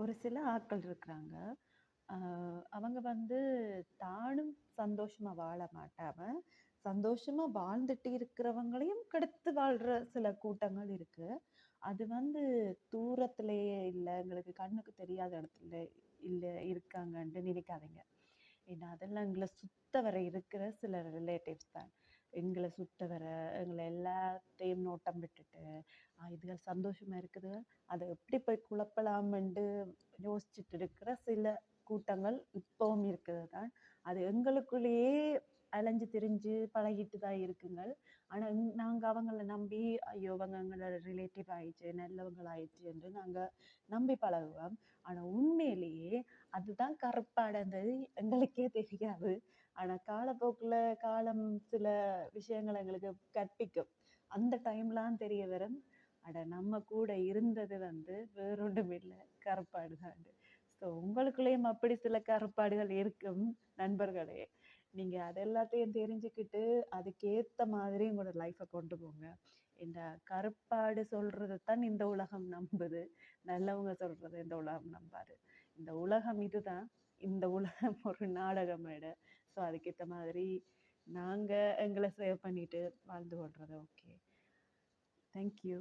ஒரு சில ஆட்கள் இருக்கிறாங்க. அவங்க வந்து தானும் சந்தோஷமா வாழ மாட்டாம, சந்தோஷமா வாழ்ந்துட்டு இருக்கிறவங்களையும் கெடுத்து வாழ்ற சில கூட்டங்கள் இருக்கு. அது வந்து தூரத்திலேயே இல்லை எங்களுக்கு கண்ணுக்கு தெரியாத இடத்துல இல்லை இருக்காங்கன்ட்டு நினைக்காதீங்க. ஏன்னா, அதெல்லாம் எங்களை சுத்த வர இருக்கிற சில ரிலேட்டிவ்ஸ் தான். எங்களை சுத்த வர, எங்களை எல்லா நோட்டம் விட்டுட்டு, இதுகள் சந்தோஷமா இருக்குது, அதை எப்படி போய் குழப்பலாம்ன்ட்டு யோசிச்சுட்டு இருக்கிற சில கூட்டங்கள் இப்பவும் இருக்குது தான். அது எங்களுக்குள்ளேயே அலைஞ்சு திரிஞ்சு பழகிட்டு தான் இருக்குங்கள். ஆனால் நாங்கள் அவங்கள நம்பி, ஐயோ! அவங்க எங்களோட ரிலேட்டிவ் ஆயிடுச்சு, நல்லவங்களாயிடுச்சு என்று நாங்கள் நம்பி பழகுவோம். ஆனால் உண்மையிலேயே அதுதான் கருப்பானது எங்களுக்கே தெரியாது. ஆனால் காலப்போக்கில் காலம் சில விஷயங்களை எங்களுக்கு கற்பிக்கும். அந்த டைம்லாம் தெரிய வரும். அட நம்ம கூட இருந்தது வந்து வேறொன்றும் இல்லை கருப்பாடு தான் ஸோ உங்களுக்குள்ளேயும் அப்படி சில கருப்பாடுகள் இருக்கும் நண்பர்களே. நீங்கள் அது எல்லாத்தையும் தெரிஞ்சுக்கிட்டு, அதுக்கேற்ற மாதிரி உங்களோட லைஃப்பை கொண்டு போங்க. இந்த கருப்பாடு சொல்கிறது தான் இந்த உலகம் நம்புது. நல்லவங்க சொல்றத இந்த உலகம் நம்பாது. இந்த உலகம் இதுதான். இந்த உலகம் ஒரு நாடகம் மேடை. ஸோ அதுக்கேற்ற மாதிரி நாங்கள் எங்களை சேவ் பண்ணிட்டு வாழ்ந்து கொள்றது ஓகே. தேங்க்யூ